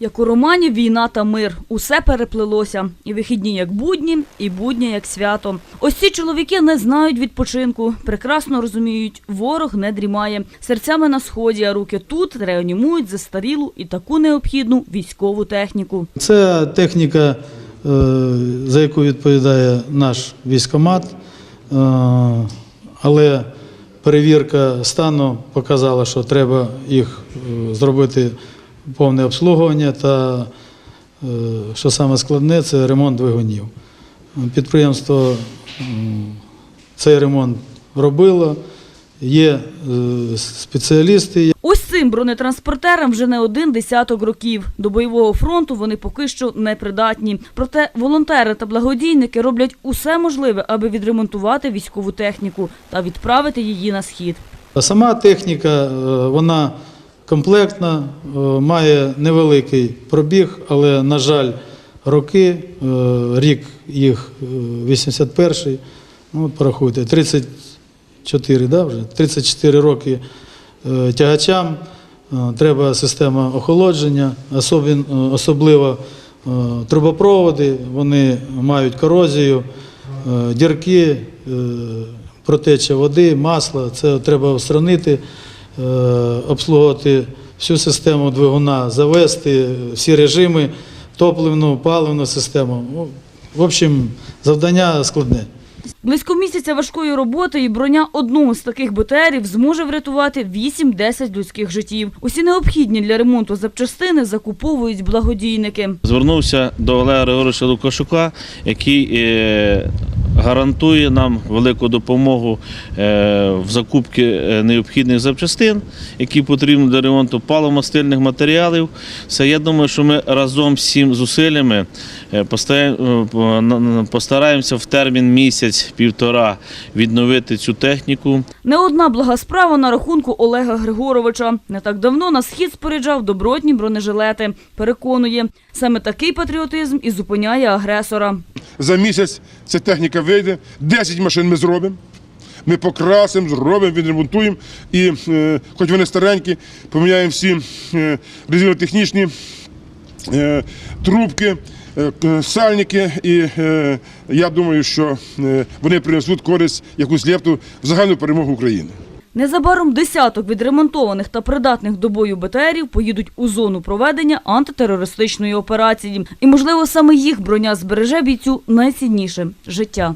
Як у романі Війна та мир. Усе переплилося. І вихідні як будні, і будні як свято. Ось ці чоловіки не знають відпочинку. Прекрасно розуміють, ворог не дрімає. Серцями на сході, а руки тут реанімують застарілу і таку необхідну військову техніку. Це техніка, е, за яку відповідає наш військомат, Е, але перевірка стану показала, що треба їх е, зробити повне обслуговування та, е, що саме складне, це ремонт двигунів. Підприємство цей ремонт робило, є е, спеціалісти, Ось цим бронетранспортерам вже не один десяток років. До бойового фронту вони поки що не придатні. Проте волонтери та благодійники роблять усе можливе, аби відремонтувати військову техніку та відправити її на схід. Сама техніка, е, вона комплектна, е, має невеликий пробіг, але, на жаль, роки, е, рік їх е, 81-й, ну, порахуйте, 34, да, вже? 34 роки е, тягачам, Е, треба система охолодження, е, особливо е, трубопроводи, вони мають корозію, е, дірки, е, протеча води, масла. Це треба устранити, е, обслуговувати всю систему двигуна, завести всі режими, топливну, паливну систему. Ну, В общем, завдання складне. Близько місяця важкої роботи і броня одного з таких БТРів зможе врятувати 8-10 людських життів. Усі необхідні для ремонту запчастини закуповують благодійники. Звернувся до Олега Григоровича Лукашука, який е, гарантує нам велику допомогу е, в закупці е, необхідних запчастин, які потрібні для ремонту паливомастильних матеріалів. Це я думаю, що ми разом з цим зусиллями е, постараємося в термін місяць-півтора відновити цю техніку. Не одна блага справа на рахунку Олега Григоровича. Не так давно на схід споряджав добротні бронежилети. Переконує, саме такий патріотизм і зупиняє агресора. За місяць ця техніка вийде, 10 машин ми зробимо. Ми покрасимо, зробимо, відремонтуємо. І е, хоч вони старенькі, поміняємо всі е, резинотехнічні е, трубки, е, сальники. І е, я думаю, що е, вони принесуть користь якусь лепту в загальну перемогу України. Незабаром десяток відремонтованих та придатних до бою БТРів поїдуть у зону проведення антитерористичної операції. І, можливо, саме їх броня збереже бійцю найцінніше – життя.